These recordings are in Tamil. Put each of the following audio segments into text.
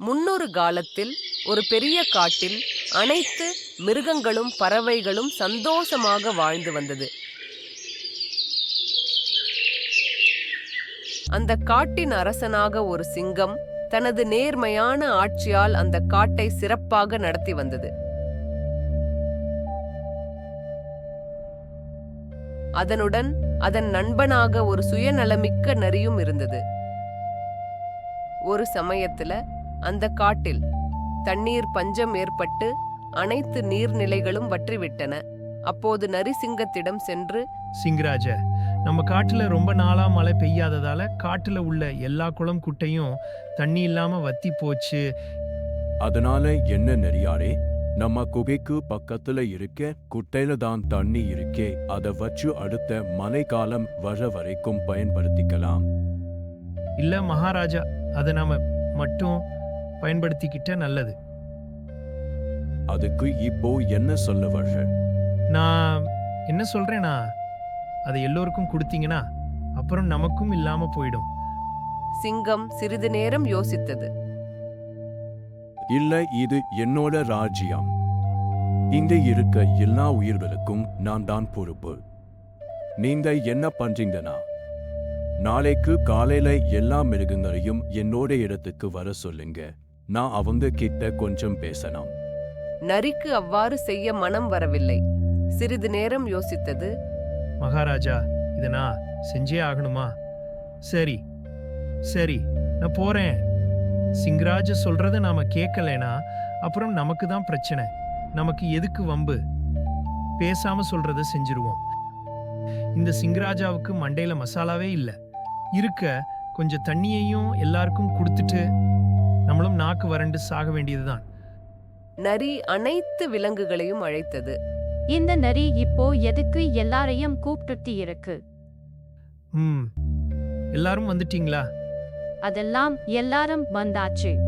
முன்னொரு காலத்தில் ஒரு பெரிய காட்டில் அனைத்து மிருகங்களும் பறவைகளும் சந்தோஷமாக வாழ்ந்து வந்தது. அந்த காட்டின் அரசனாக ஒரு சிங்கம் தனது நேர்மையான ஆட்சியால் அந்த காட்டை சிறப்பாக நடத்தி வந்தது. அதனுடன் அதன் நண்பனாக ஒரு சுயநலமிக்க நரியும் இருந்தது. ஒரு சமயத்துல அந்த காட்டில் தண்ணீர் பஞ்சம் ஏற்பட்டு அனைத்து நீர்நிலைகளும் வற்றிவிட்டன. அப்போது நரி சிங்கத்திடம் சென்று சிங்கராஜ நம்ம காட்டுல ரொம்ப நாளா மழை பெய்யாததால காட்டுல உள்ள எல்லா குளம் குட்டையும் தண்ணி இல்லாம வத்தி போச்சு. அதனால என்ன நெறியாரே நம்ம குகைக்கு பக்கத்துல இருக்க குட்டையில தான் தண்ணி இருக்கே. அதை வச்சு அடுத்த மழைக்காலம் வர வரைக்கும் பயன்படுத்திக்கலாம். இல்ல மகாராஜா அதை நாம மட்டும் பயன்படுத்திக்கிட்ட நல்லது. அதுக்கு இப்போ என்ன சொல்ல வர்ற? நான் என்ன சொல்றேனா அதை எல்லோருக்கும் கொடுத்தீங்கன்னா அப்புறம் நமக்கும் இல்லாம போயிடும். சிங்கம் சிறிது நேரம் யோசித்தது. இல்ல இது என்னோட ராஜ்யம். இங்க இருக்க எல்லா உயிர்களுக்கும் நான் தான் பொறுப்பு. நீங்க என்ன பண்றீங்கன்னா நாளைக்கு காலையில எல்லா மிருகங்களையும் என்னோட இடத்துக்கு வர சொல்லுங்க. நான் அவங்க கிட்ட கொஞ்சம் பேசணும் நரிக்கு அவ்வாறு செய்ய மனம் வரவில்லை. சிறிது நேரம் யோசித்தது. மகாராஜா இதை நான் செஞ்சே ஆகணுமா? சரி சரி நான் போறேன். சிங்கராஜ சொல்றத நாம கேட்கலைனா அப்புறம் நமக்கு தான் பிரச்சனை. நமக்கு எதுக்கு வம்பு? பேசாம சொல்றத செஞ்சிருவோம். இந்த சிங்கராஜாவுக்கு மண்டையில மசாலாவே இல்ல. இருக்க கொஞ்சம் தண்ணியையும் எல்லாருக்கும் கொடுத்துட்டு நம்மளும் நாக்கு வறண்டு சாக வேண்டியதுதான். நரி அனைத்து விலங்குகளையும் அழைத்தது. இந்த நரி இப்போ எதுக்கு எல்லாரையும் கூப்பிட்டு இருக்கு? ம். எல்லாரும் வந்துட்டீங்களா? அதெல்லாம் எல்லாரும் வந்தாச்சு.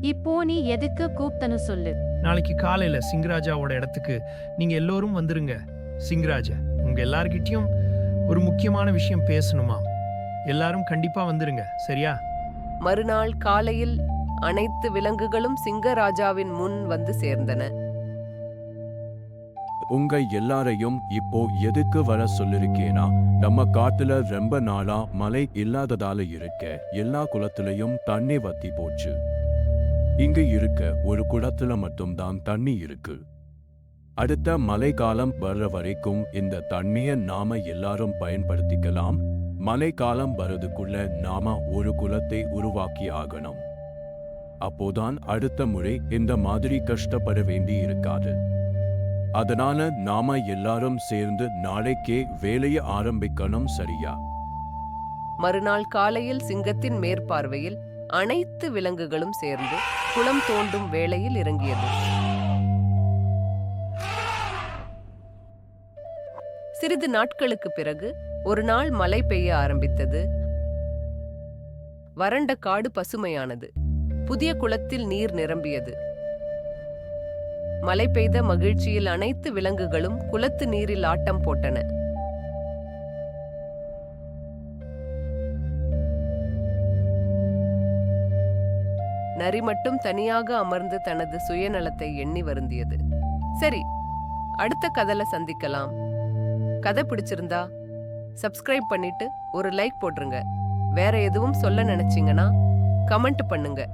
இப்போ நீ எதுக்கு கூப்பிட்டனு சொல்லு. நாளைக்கு காலையில சிங்கராஜாவோட இடத்துக்கு நீங்க எல்லோரும் வந்துருங்க. சிங்கராஜா உங்க எல்லார்கிட்டயும் ஒரு முக்கியமான விஷயம் பேசணுமா எல்லாரும் கண்டிப்பா வந்துருங்க. சரியா? மறுநாள் காலையில் அனைத்து விலங்குகளும் சிங்கராஜாவின் முன் வந்து சேர்ந்தன. உங்க எல்லாரையும் இப்போ எதுக்கு வர சொல்லிருக்கேனா? நம்ம காட்டுல ரொம்ப நாளா மழை இல்லாததால இருக்க எல்லா குளத்திலையும் தண்ணி வத்தி போச்சு. இங்க இருக்க ஒரு குளத்துல மட்டும்தான் தண்ணி இருக்கு. அடுத்த மழைக்காலம் வர்ற வரைக்கும் இந்த தண்ணியை நாம எல்லாரும் பயன்படுத்திக்கலாம். மழைக்காலம் வர்றதுக்குள்ள நாம ஒரு குலத்தை உருவாக்கி ஆகணும். அப்போதான் அடுத்த முறை இந்த மாதிரி கஷ்டப்பட வேண்டி இருக்காது. அதனால நாம எல்லாரும் சேர்ந்து நாளைக்கே வேலையை ஆரம்பிக்கணும் சரியா? மறுநாள் காலையில் சிங்கத்தின் மேற்பார்வையில் அனைத்து விலங்குகளும் சேர்ந்து குளம் தோண்டும் வேளையில் இறங்கியது. சிறிது நாட்களுக்கு பிறகு ஒரு நாள் மழை பெய்ய ஆரம்பித்தது. வறண்ட காடு பசுமையானது. புதிய குளத்தில் நீர் நிரம்பியது. மழை பெய்த மகிழ்ச்சியில் அனைத்து விலங்குகளும் குளத்து நீரில் ஆட்டம் போட்டன. நரி மட்டும் தனியாக அமர்ந்து தனது சுயநலத்தை எண்ணி வருந்தியது. சரி அடுத்த கதலை சந்திக்கலாம். கதை பிடிச்சிருந்தா? சப்ஸ்கிரைப் பண்ணிட்டு ஒரு லைக் போட்டுருங்க. வேற எதுவும் சொல்ல நினச்சிங்கன்னா கமெண்ட் பண்ணுங்க.